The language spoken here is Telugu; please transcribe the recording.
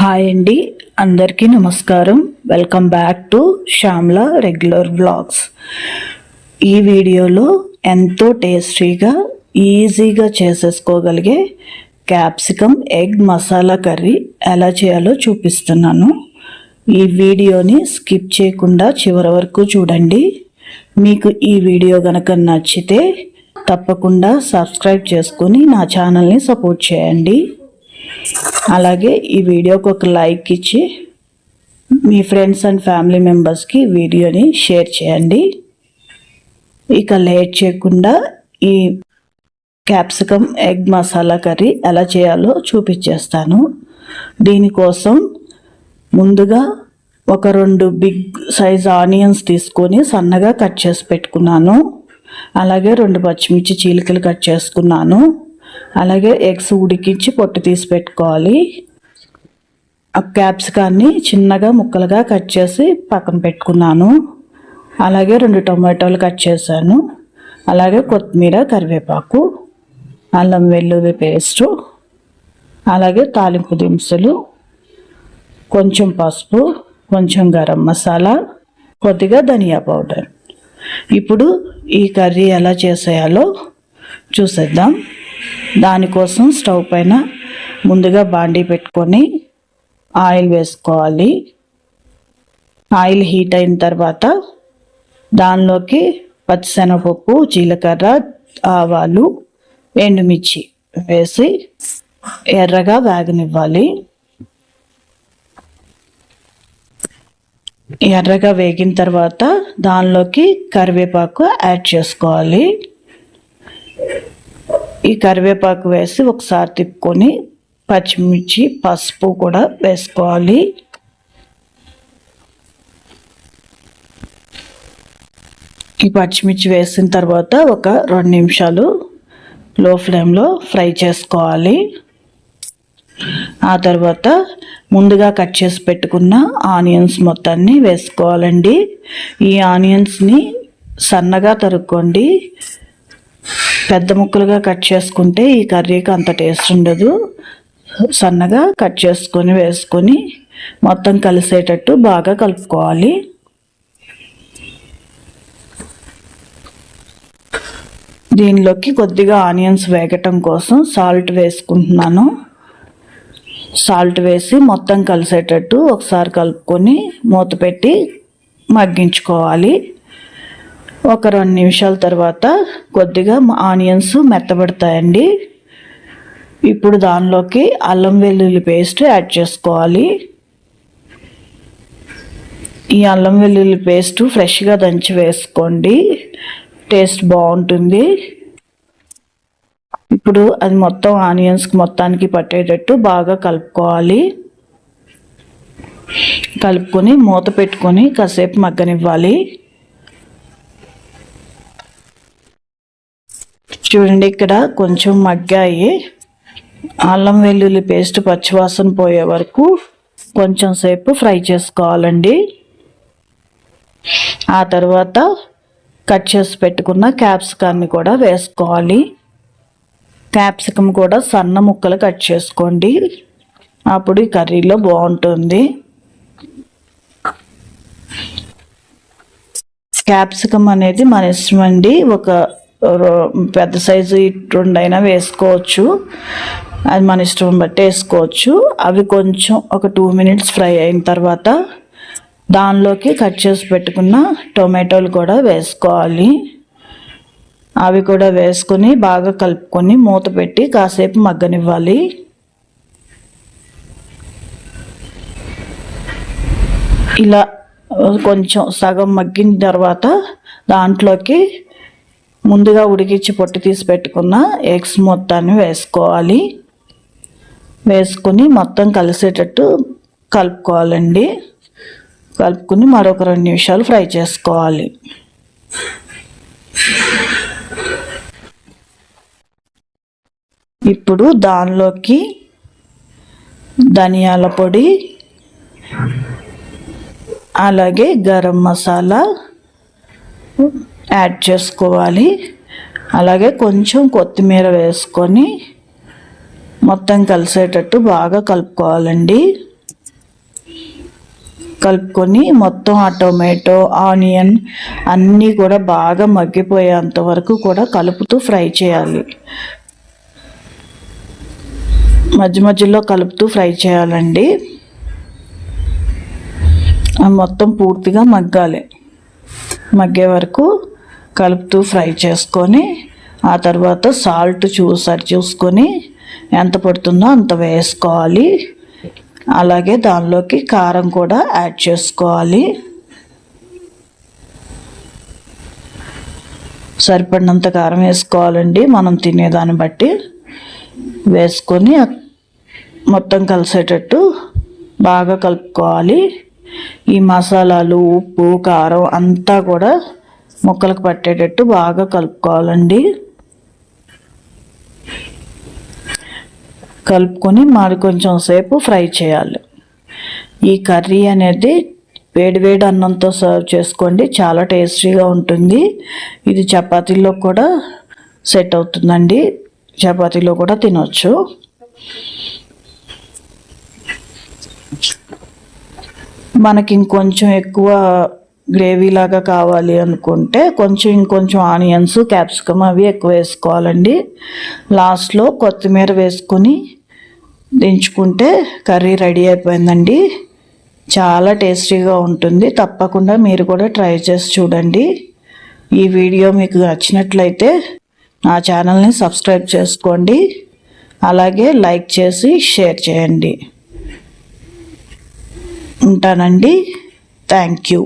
హాయ్ అండి. అందరికీ నమస్కారం. Welcome back to Shyamla regular vlogs ఈ వీడియోలో ఎంతో టేస్టీగా ఈజీగా చేసేసుకోగలిగే క్యాప్సికమ్ ఎగ్ మసాలా కర్రీ ఎలా చేయాలో చూపిస్తున్నాను. ఈ వీడియోని స్కిప్ చేయకుండా చివరి వరకు చూడండి. మీకు ఈ వీడియో కనుక నచ్చితే తప్పకుండా సబ్స్క్రైబ్ చేసుకొని నా ఛానల్ని సపోర్ట్ చేయండి. అలాగే ఈ వీడియోకి ఒక లైక్ ఇచ్చి మీ ఫ్రెండ్స్ అండ్ ఫ్యామిలీ మెంబర్స్కి వీడియోని షేర్ చేయండి. ఇక లేట్ చేయకుండా ఈ క్యాప్సికమ్ ఎగ్ మసాలా కర్రీ ఎలా చేయాలో చూపించేస్తాను. దీనికోసం ముందుగా ఒక రెండు బిగ్ సైజ్ ఆనియన్స్ తీసుకొని సన్నగా కట్ చేసి పెట్టుకున్నాను. అలాగే రెండు పచ్చిమిర్చి చీలికలు కట్ చేసుకున్నాను. అలాగే ఎగ్స్ ఉడికించి పొట్టు తీసి పెట్టుకోవాలి. ఆ క్యాప్సికాన్ని చిన్నగా ముక్కలుగా కట్ చేసి పక్కన పెట్టుకున్నాను. అలాగే రెండు టొమాటోలు కట్ చేశాను. అలాగే కొత్తిమీర కరివేపాకు అల్లం వెల్లుల్లి పేస్టు అలాగే తాలింపు దినుసులు కొంచెం పసుపు కొంచెం గరం మసాలా కొద్దిగా ధనియా పౌడర్. ఇప్పుడు ఈ కర్రీ ఎలా చేసేయాలో చూసేద్దాం. దానికోసం స్టవ్ పైన ముందుగా బాండీ పెట్టుకొని ఆయిల్ వేసుకోవాలి. ఆయిల్ హీట్ అయిన తర్వాత దానిలోకి పచ్చిశనగపప్పు జీలకర్ర ఆవాలు ఎండుమిర్చి వేసి ఎర్రగా వేగనివ్వాలి. ఎర్రగా వేగిన తర్వాత దానిలోకి కరివేపాకు యాడ్ చేసుకోవాలి. ఈ కరివేపాకు వేసి ఒకసారి తిప్పుకొని పచ్చిమిర్చి పసుపు కూడా వేసుకోవాలి. ఈ పచ్చిమిర్చి వేసిన తర్వాత ఒక రెండు నిమిషాలు లో ఫ్లేమ్లో ఫ్రై చేసుకోవాలి. ఆ తర్వాత ముందుగా కట్ చేసి పెట్టుకున్న ఆనియన్స్ మొత్తాన్ని వేసుకోవాలండి. ఈ ఆనియన్స్ని సన్నగా తరుక్కోండి. పెద్ద ముక్కలుగా కట్ చేసుకుంటే ఈ కర్రీకి అంత టేస్ట్ ఉండదు. సన్నగా కట్ చేసుకొని వేసుకొని మొత్తం కలిసేటట్టు బాగా కలుపుకోవాలి. దీనిలోకి కొద్దిగా ఆనియన్స్ వేగటం కోసం సాల్ట్ వేసుకుంటున్నాను. సాల్ట్ వేసి మొత్తం కలిసేటట్టు ఒకసారి కలుపుకొని మూత పెట్టి మగ్గించుకోవాలి. ఒక రెండు నిమిషాల తర్వాత కొద్దిగా ఆనియన్స్ మెత్తబడతాయండి. ఇప్పుడు దానిలోకి అల్లం వెల్లుల్లి పేస్ట్ యాడ్ చేసుకోవాలి. ఈ అల్లం వెల్లుల్లి పేస్ట్ ఫ్రెష్గా దంచి వేసుకోండి. టేస్ట్ బాగుంటుంది. ఇప్పుడు అది మొత్తం ఆనియన్స్కి మొత్తానికి పట్టేటట్టు బాగా కలుపుకోవాలి. కలుపుకొని మూత పెట్టుకొని కాసేపు మగ్గనివ్వాలి. చూడండి ఇక్కడ కొంచెం మగ్గాయి. అల్లం వెల్లుల్లి పేస్ట్ పచ్చివాసన పోయే వరకు కొంచెం సేపు ఫ్రై చేసుకోవాలండి. ఆ తర్వాత కట్ చేసి పెట్టుకున్న క్యాప్సికాన్ని కూడా వేసుకోవాలి. క్యాప్సికమ్ కూడా సన్న ముక్కలు కట్ చేసుకోండి. అప్పుడు ఈ కర్రీలో బాగుంటుంది. క్యాప్సికమ్ అనేది మన ఇష్టం అండి ఒక పెద్ద సైజు ఇట్టుండైనా వేసుకోవచ్చు. అది మన ఇష్టం బట్టి వేసుకోవచ్చు. అవి కొంచెం ఒక టూ మినిట్స్ ఫ్రై అయిన తర్వాత దానిలోకి కట్ చేసి పెట్టుకున్న టొమాటోలు కూడా వేసుకోవాలి. అవి కూడా వేసుకొని బాగా కలుపుకొని మూత పెట్టి కాసేపు మగ్గనివ్వాలి. ఇలా కొంచెం సగం మగ్గిన తర్వాత దాంట్లోకి ముందుగా ఉడికించి పొట్టి తీసి పెట్టుకున్న ఎగ్స్ మొత్తాన్ని వేసుకోవాలి. వేసుకుని మొత్తం కలిసేటట్టు కలుపుకోవాలండి. కలుపుకొని మరొక రెండు నిమిషాలు ఫ్రై చేసుకోవాలి. ఇప్పుడు దానిలోకి ధనియాల పొడి అలాగే గరం మసాలా యాడ్ చేసుకోవాలి. అలాగే కొంచెం కొత్తిమీర వేసుకొని మొత్తం కలిసేటట్టు బాగా కలుపుకోవాలండి. కలుపుకొని మొత్తం ఆ టొమాటో ఆనియన్ అన్నీ కూడా బాగా మగ్గిపోయేంత వరకు కూడా కలుపుతూ ఫ్రై చేయాలి. మధ్య మధ్యలో కలుపుతూ ఫ్రై చేయాలండి. మొత్తం పూర్తిగా మగ్గాలి. మగ్గే వరకు కలుపుతూ ఫ్రై చేసుకొని ఆ తర్వాత సాల్ట్ చూసారి చూసుకొని ఎంత పడుతుందో అంత వేసుకోవాలి. అలాగే దానిలోకి కారం కూడా యాడ్ చేసుకోవాలి. సరిపడినంత కారం వేసుకోవాలండి. మనం తినేదాన్ని బట్టి వేసుకొని మొత్తం కలిసేటట్టు బాగా కలుపుకోవాలి. ఈ మసాలాలు ఉప్పు కారం అంతా కూడా ముక్కలకు పట్టేటట్టు బాగా కలుపుకోవాలండి. కలుపుకొని మరి కొంచెం సేపు ఫ్రై చేయాలి. ఈ కర్రీ అనేది వేడివేడి అన్నంతో సర్వ్ చేసుకోండి చాలా టేస్టీగా ఉంటుంది. ఇది చపాతీలో కూడా సెట్ అవుతుందండి. చపాతీలో కూడా తినొచ్చు. మనకి ఇంకొంచెం ఎక్కువ గ్రేవీ లాగా కావాలి అనుకుంటే కొంచెం ఇంకొంచెం ఆనియన్స్ క్యాప్సికమ్ అవి ఎక్కువ వేసుకోవాలండి. లాస్ట్లో కొత్తిమీర వేసుకొని దించుకుంటే కర్రీ రెడీ అయిపోయిందండి. చాలా టేస్టీగా ఉంటుంది. తప్పకుండా మీరు కూడా ట్రై చేసి చూడండి. ఈ వీడియో మీకు నచ్చినట్లయితే నా ఛానల్ని సబ్స్క్రైబ్ చేసుకోండి. అలాగే లైక్ చేసి షేర్ చేయండి. ఉంటానండి. Thank you